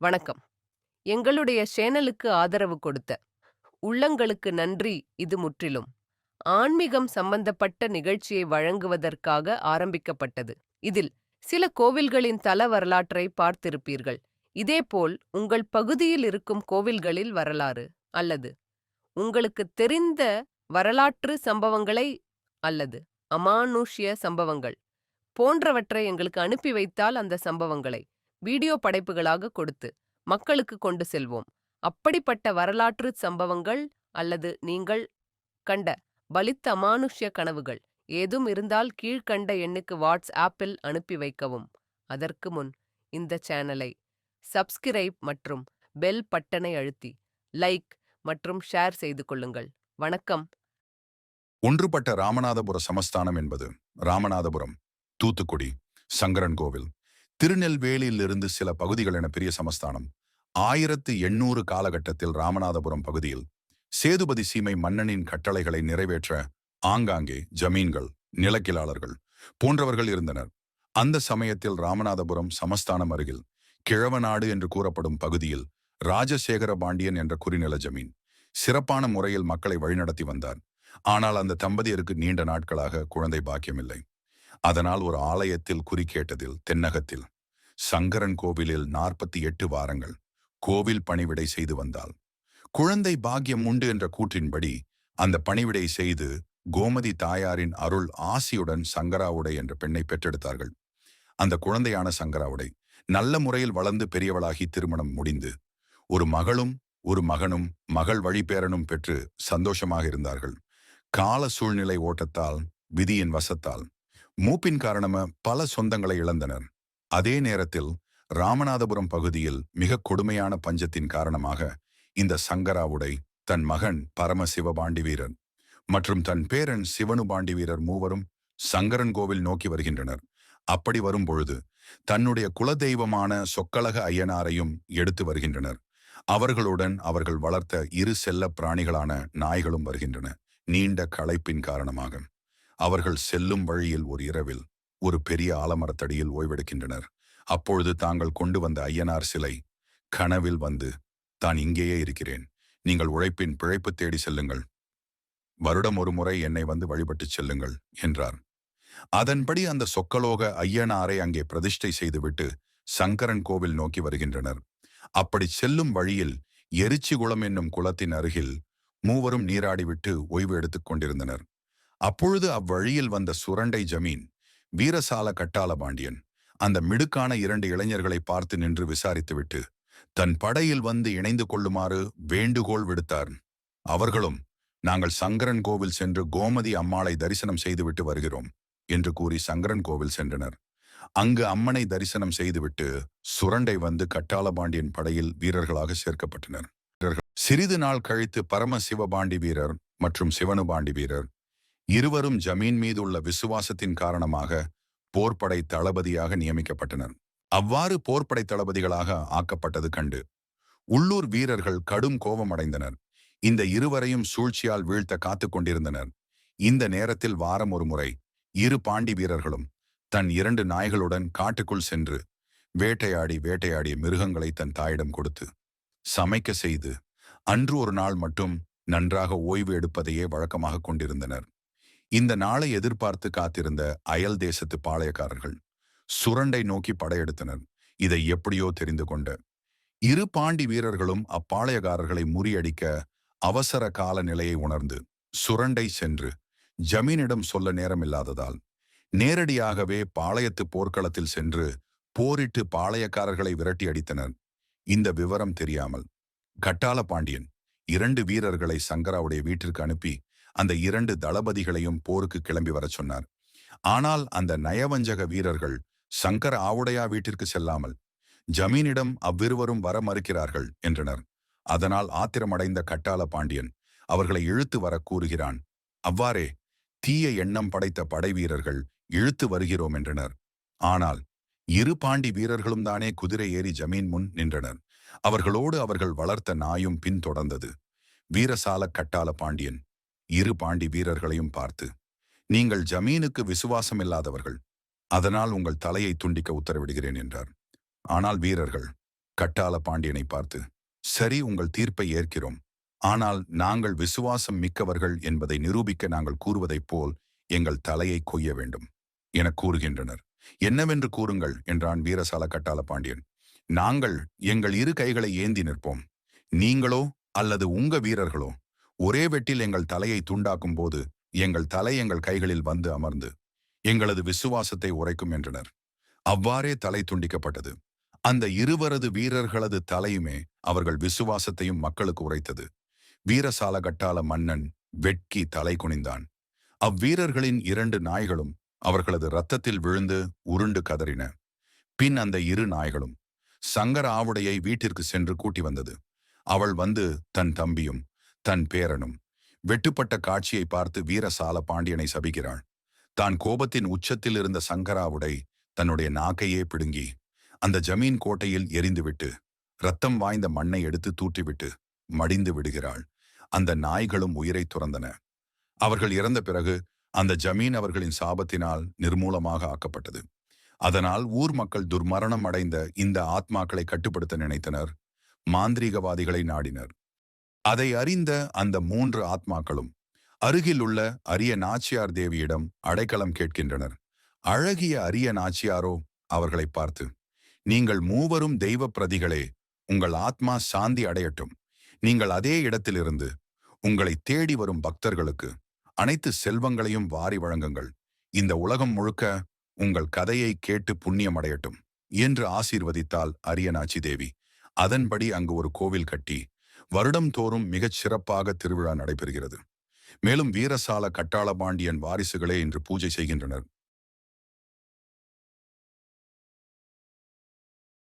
வணக்கம். எங்களுடைய சேனலுக்கு ஆதரவு கொடுத்த உள்ளங்களுக்கு நன்றி இது முற்றிலும். ஆன்மீகம் சம்பந்தப்பட்ட நிகழ்ச்சியை வழங்குவதற்காக ஆரம்பிக்கப்பட்டது. இதில் சில கோவில்களின் தல வரலாற்றை பார்த்திருப்பீர்கள். இதேபோல் உங்கள் பகுதியில் இருக்கும் கோவில்களில் வரலாறு அல்லது உங்களுக்கு தெரிந்த வரலாற்று சம்பவங்களை அல்லது அமானுஷ்ய சம்பவங்கள் போன்றவற்றை எங்களுக்கு அனுப்பி வைத்தால் அந்த சம்பவங்களை வீடியோ படைப்புகளாக கொடுத்து மக்களுக்கு கொண்டு செல்வோம். அப்படிப்பட்ட வரலாற்று சம்பவங்கள் அல்லது நீங்கள் கண்ட பலித்த அமானுஷ்ய கனவுகள் ஏதும் இருந்தால் கீழ்க்கண்ட எண்ணுக்கு வாட்ஸ் ஆப்பில் அனுப்பி வைக்கவும். அதற்கு முன் இந்த சேனலை சப்ஸ்கிரைப் மற்றும் பெல் பட்டனை அழுத்தி லைக் மற்றும் ஷேர் செய்து கொள்ளுங்கள். வணக்கம். ஒன்றுபட்ட ராமநாதபுர சமஸ்தானம் என்பது ராமநாதபுரம் தூத்துக்குடி சங்கரன் கோவில். திருநெல்வேலியிலிருந்து சில பகுதிகள் என பெரிய சமஸ்தானம். ஆயிரத்து எண்ணூறு காலகட்டத்தில் ராமநாதபுரம் பகுதியில் சேதுபதி சீமை மன்னனின் கட்டளைகளை நிறைவேற்ற ஆங்காங்கே ஜமீன்கள் நிலக்கிலாளர்கள் போன்றவர்கள் இருந்தனர். அந்த சமயத்தில் ராமநாதபுரம் சமஸ்தானம் அருகில் கிழவநாடு என்று கூறப்படும் பகுதியில் ராஜசேகர பாண்டியன் என்ற குறிநில ஜமீன் சிறப்பான முறையில் மக்களை வழிநடத்தி வந்தார். ஆனால் அந்த தம்பதியருக்கு நீண்ட நாட்களாக குழந்தை பாக்கியமில்லை. அதனால் ஒரு ஆலயத்தில் குறிக்கேட்டதில் தென்னகத்தில் சங்கரன் கோவிலில் நாற்பத்தி எட்டு வாரங்கள் கோவில் பணிவிடை செய்து வந்தாள். குழந்தை பாக்கியம் உண்டு என்ற கூற்றின்படி அந்த பணிவிடை செய்து கோமதி தாயாரின் அருள் ஆசியுடன் சங்கராவுடை என்ற பெண்ணை பெற்றெடுத்தார்கள். அந்த குழந்தையான சங்கராவுடை நல்ல முறையில் வளர்ந்து பெரியவளாகி திருமணம் முடிந்து ஒரு மகளும் ஒரு மகனும் மகள் வழிபேரனும் பெற்று சந்தோஷமாக இருந்தார்கள். கால சூழ்நிலை ஓட்டத்தால் விதியின் வசத்தால் மூப்பின் காரணமா பல சொந்தங்களை இழந்தனர். அதே நேரத்தில் ராமநாதபுரம் பகுதியில் மிக கொடுமையான பஞ்சத்தின் காரணமாக இந்த சங்கராவுடை தன் மகன் பரம சிவபாண்டி வீரர் மற்றும் தன் பேரன் சிவனு பாண்டி வீரர் மூவரும் சங்கரன் கோவில் நோக்கி வருகின்றனர். அப்படி வரும் பொழுது தன்னுடைய குலதெய்வமான சொக்கலக ஐயனாரையும் எடுத்து வருகின்றனர். அவர்களுடன் அவர்கள் வளர்த்த இரு செல்ல பிராணிகளான நாய்களும் வருகின்றன. நீண்ட களைப்பின் காரணமாக. அவர்கள் செல்லும் வழியில் ஒரு இரவில் ஒரு பெரிய ஆலமரத்தடியில் ஓய்வெடுக்கின்றனர். அப்பொழுது தாங்கள் கொண்டு வந்த ஐயனார் சிலை கனவில் வந்து தான் இங்கேயே இருக்கிறேன். நீங்கள் உழைப்பின் பிழைப்பு தேடி செல்லுங்கள். வருடம் ஒரு முறை என்னை வந்து வழிபட்டுச் செல்லுங்கள் என்றார். அதன்படி அந்த சொக்கலோக ஐயனாரை அங்கே பிரதிஷ்டை செய்துவிட்டு சங்கரன் கோவில் நோக்கி வருகின்றனர். அப்படி செல்லும் வழியில் எரிச்சிகுளம் என்னும் குளத்தின் அருகில் மூவரும் நீராடிவிட்டு ஓய்வு எடுத்துக் கொண்டிருந்தனர். அப்பொழுது அவ்வழியில் வந்த சுரண்டை ஜமீன் வீரசால கட்டால பாண்டியன் அந்த மிடுக்கான இரண்டு இளைஞர்களை பார்த்து நின்று விசாரித்துவிட்டு தன் படையில் வந்து இணைந்து கொள்ளுமாறு வேண்டுகோள் விடுத்தார். அவர்களும் நாங்கள் சங்கரன் கோவில் சென்று கோமதி அம்மாளை தரிசனம் செய்துவிட்டு வருகிறோம் என்று கூறி சங்கரன் கோவில் சென்றனர். அங்கு அம்மனை தரிசனம் செய்துவிட்டு சுரண்டை வந்து கட்டாளபாண்டியன் படையில் வீரர்களாக சேர்க்கப்பட்டனர். சிறிது நாள் கழித்து பரம சிவபாண்டி வீரர் மற்றும் சிவனுபாண்டி வீரர் இருவரும் ஜமீன் மீது உள்ள விசுவாசத்தின் காரணமாக போர்ப்படை தளபதியாக நியமிக்கப்பட்டனர். அவ்வாறு போர்ப்படை தளபதிகளாக ஆக்கப்பட்டது கண்டு உள்ளூர் வீரர்கள் கடும் கோபமடைந்தனர். இந்த இருவரையும் சூழ்ச்சியால் வீழ்த்த காத்து கொண்டிருந்தனர். இந்த நேரத்தில் வாரம் ஒரு முறை இரு பாண்டி வீரர்களும் தன் இரண்டு நாய்களுடன் காட்டுக்குள் சென்று வேட்டையாடி வேட்டையாடிய மிருகங்களை தன் தாயிடம் கொடுத்து சமைக்க செய்து அன்று ஒரு நாள் மட்டும் நன்றாக ஓய்வு எடுப்பதையே வழக்கமாக கொண்டிருந்தனர். இந்த நாளை எதிர்பார்த்து காத்திருந்த அயல் தேசத்து பாளையக்காரர்கள் சுரண்டை நோக்கி படையெடுத்தனர். இதை எப்படியோ தெரிந்து கொண்ட. இரு பாண்டி வீரர்களும் அப்பாளையக்காரர்களை முறியடிக்க அவசர கால நிலையை உணர்ந்து சுரண்டை சென்று ஜமீனிடம் சொல்ல நேரமில்லாததால் நேரடியாகவே பாளையத்து போர்க்களத்தில் சென்று போரிட்டு பாளையக்காரர்களை விரட்டி அடித்தனர். இந்த விவரம் தெரியாமல். கட்டால பாண்டியன் இரண்டு வீரர்களை சங்கராவுடைய வீட்டிற்கு அனுப்பி அந்த இரண்டு தளபதிகளையும் போருக்கு கிளம்பி வரச் சொன்னார். ஆனால் அந்த நயவஞ்சக வீரர்கள் சங்கர ஆவுடையா வீட்டிற்கு செல்லாமல் ஜமீனிடம் அவ்விருவரும் வர மறுக்கிறார்கள் என்றனர். அதனால் ஆத்திரமடைந்த கட்டால பாண்டியன் அவர்களை இழுத்து வர கூறுகிறான் அவ்வாறே தீய எண்ணம் படைத்த படை வீரர்கள் இழுத்து வருகிறோம் என்றனர். ஆனால் இரு பாண்டி வீரர்களும் தானே குதிரை ஏறி ஜமீன் முன் நின்றனர். அவர்களோடு அவர்கள் வளர்த்த நாயும் பின்தொடர்ந்தது வீரசால கட்டால பாண்டியன் இரு பாண்டி வீரர்களையும் பார்த்து நீங்கள் ஜமீனுக்கு விசுவாசம் இல்லாதவர்கள் அதனால் உங்கள் தலையை துண்டிக்க உத்தரவிடுகிறேன் என்றார். ஆனால் வீரர்கள் கட்டாள பாண்டியனை பார்த்து சரி உங்கள் தீர்ப்பை ஏற்கிறோம். ஆனால் நாங்கள் விசுவாசம் மிக்கவர்கள் என்பதை நிரூபிக்க நாங்கள் கூறுவதைப் போல் எங்கள் தலையை கொய்ய வேண்டும் எனக் கூறுகின்றனர். என்னவென்று கூறுங்கள் என்றான் வீரசால கட்டாள பாண்டியன். நாங்கள் எங்கள் இரு கைகளை ஏந்தி நிற்போம். நீங்களோ அல்லது உங்க வீரர்களோ ஒரே வெட்டில் எங்கள் தலையை துண்டாக்கும் போது எங்கள் தலை எங்கள் கைகளில் வந்து அமர்ந்து எங்களது விசுவாசத்தை உரைக்கும் என்றனர். அவ்வாறே தலை துண்டிக்கப்பட்டது. அந்த இருவரது வீரர்களது தலையுமே அவர்கள் விசுவாசத்தையும் மக்களுக்கு உரைத்தது. வீரசால கட்டால மன்னன் வெட்கி தலை குனிந்தான். அவ்வீரர்களின் இரண்டு நாய்களும் அவர்களது இரத்தத்தில் விழுந்து உருண்டு கதறின. பின் அந்த இரு நாய்களும் சங்கர ஆவுடையை வீட்டிற்கு சென்று கூட்டி வந்தது. அவள் வந்து தன் தம்பியும் தன் பேரனும் வெட்டுப்பட்ட காட்சியை பார்த்து வீரசால பாண்டியனை சபிக்கிறாள். தான் கோபத்தின் உச்சத்தில் இருந்த சங்கராவுடை தன்னுடைய நாக்கையே பிடுங்கி அந்த ஜமீன் கோட்டையில் எரிந்துவிட்டு ரத்தம் வாய்ந்த மண்ணை எடுத்து தூற்றிவிட்டு மடிந்து விடுகிறாள். அந்த நாய்களும் உயிரை துறந்தன. அவர்கள் இறந்த பிறகு அந்த ஜமீன் அவர்களின் சாபத்தினால் நிர்மூலமாக ஆக்கப்பட்டது. அதனால் ஊர் மக்கள் துர்மரணம் அடைந்த இந்த ஆத்மாக்களை கட்டுப்படுத்த நினைத்தனர். மாந்திரீகவாதிகளை நாடினர். அதை அறிந்த அந்த மூன்று ஆத்மாக்களும் அருகில் உள்ள அரிய நாச்சியார் தேவியிடம் அடைக்கலம் கேட்கின்றனர். அழகிய அரிய நாச்சியாரோ அவர்களை பார்த்து நீங்கள் மூவரும் தெய்வ பிரதிகளே உங்கள் ஆத்மா சாந்தி அடையட்டும். நீங்கள் அதே இடத்திலிருந்து உங்களை தேடி வரும் பக்தர்களுக்கு அனைத்து செல்வங்களையும் வாரி வழங்குங்கள். இந்த உலகம் முழுக்க உங்கள் கதையை கேட்டு புண்ணியம் அடையட்டும் என்று ஆசீர்வதித்தாள் அரியநாச்சி தேவி. அதன்படி அங்கு ஒரு கோவில் கட்டி வருடம் தோறும் மிகச் சிறப்பாக திருவிழா நடைபெறுகிறது. மேலும் வீரசால கட்டாள பாண்டியன் வாரிசுகளே இன்று பூஜை செய்கின்றனர்.